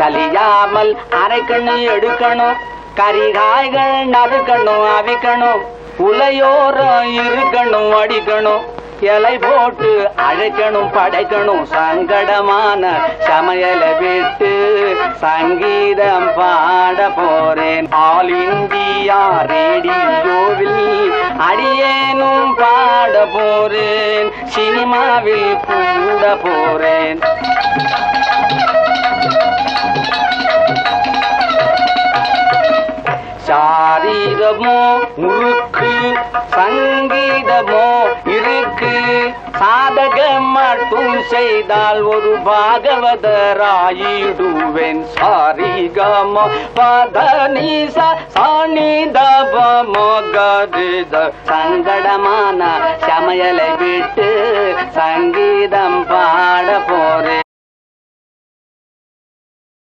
சலியாமல் அரைக்கண்ணு எடுக்கணும். கரிகாய்கள் நறுக்கணும் அவிக்கணும். உலையோரம் இருக்கணும் அடிக்கணும். இலை போட்டு அழைக்கணும் படைக்கணும். சங்கடமான சமையலை விட்டு சங்கீதம் பாட போறேன். ஆல் இந்தியா ரேடியோவில் அடியேனும் பாட போறேன். சினிமாவில் கூட போறேன். சாரீரமோ முறுக்கு சங்கீதமோ இருக்கு. சாதகம் மட்டும் செய்தால் ஒரு பாகவதராயிடுவேன். சாரிகம பதனிச சாணிதபமோ கரித சங்கடமான சமையலை விட்டு